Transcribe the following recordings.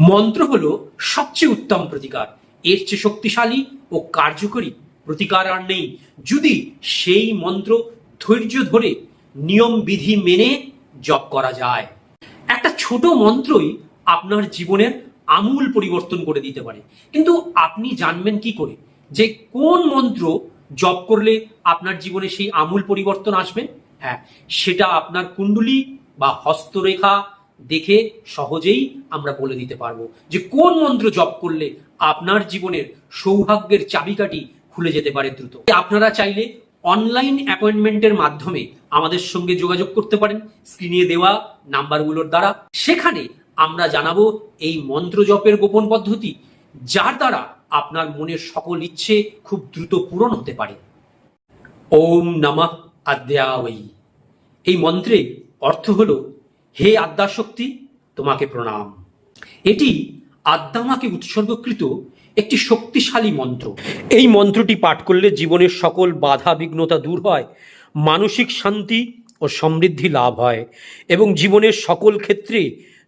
মন্ত্র হলো সবচেয়ে উত্তম প্রতিকার। এর চেয়ে শক্তিশালী ও কার্যকরী প্রতিকার আর নেই। যদি সেই মন্ত্র ধৈর্য ধরে নিয়ম বিধি মেনে জপ করা যায়। একটা ছোট মন্ত্রই আপনার জীবনের আমূল পরিবর্তন করে দিতে পারে। কিন্তু আপনি জানবেন কি করে? যে কোন মন্ত্র জপ করলে আপনার জীবনে সেই আমূল পরিবর্তন আসবে? হ্যাঁ সেটা আপনার কুণ্ডলী বা হস্তরেখা দেখে সহজেই আমরা বলে দিতে পারব যে কোন মন্ত্র জপ করলে আপনার জীবনের সৌভাগ্যের চাবিকাঠি খুলে যেতে পারে দ্রুত। আপনারা চাইলে অনলাইন অ্যাপয়েন্টমেন্টের মাধ্যমে আমাদের সঙ্গে যোগাযোগ করতে পারেন। স্ক্রিনে দেওয়া নাম্বারগুলোর দ্বারা। সেখানে আমরা জানাব এই মন্ত্র জপের গোপন পদ্ধতি, যার দ্বারা আপনার মনের সকল ইচ্ছে খুব দ্রুত পূরণ হতে পারে। ওম নমঃ আদ্যাবয়ী এই মন্ত্রে অর্থ হলো হে আদ্যাশক্তি, তোমাকে প্রণাম। এটি আদ্যামাকে উৎসর্গকৃত একটি শক্তিশালী মন্ত্র। এই মন্ত্রটি পাঠ করলে জীবনের সকল বাধা বিঘ্নতা দূর হয়, মানসিক শান্তি ও সমৃদ্ধি লাভ হয় এবং জীবনের সকল ক্ষেত্রে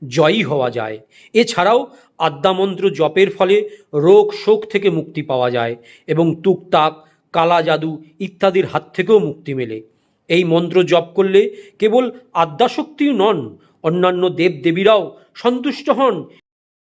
জয়ী হওয়া যায়। এছাড়াও আদ্যামন্ত্র জপের ফলে রোগ শোক থেকে মুক্তি পাওয়া যায় এবং টুকটাক কালা জাদু ইত্যাদির হাত থেকেও মুক্তি মেলে। এই মন্ত্র জপ করলে কেবল আদ্যাশক্তিও নন অন্যান্য দেবদেবীরাও সন্তুষ্ট হন।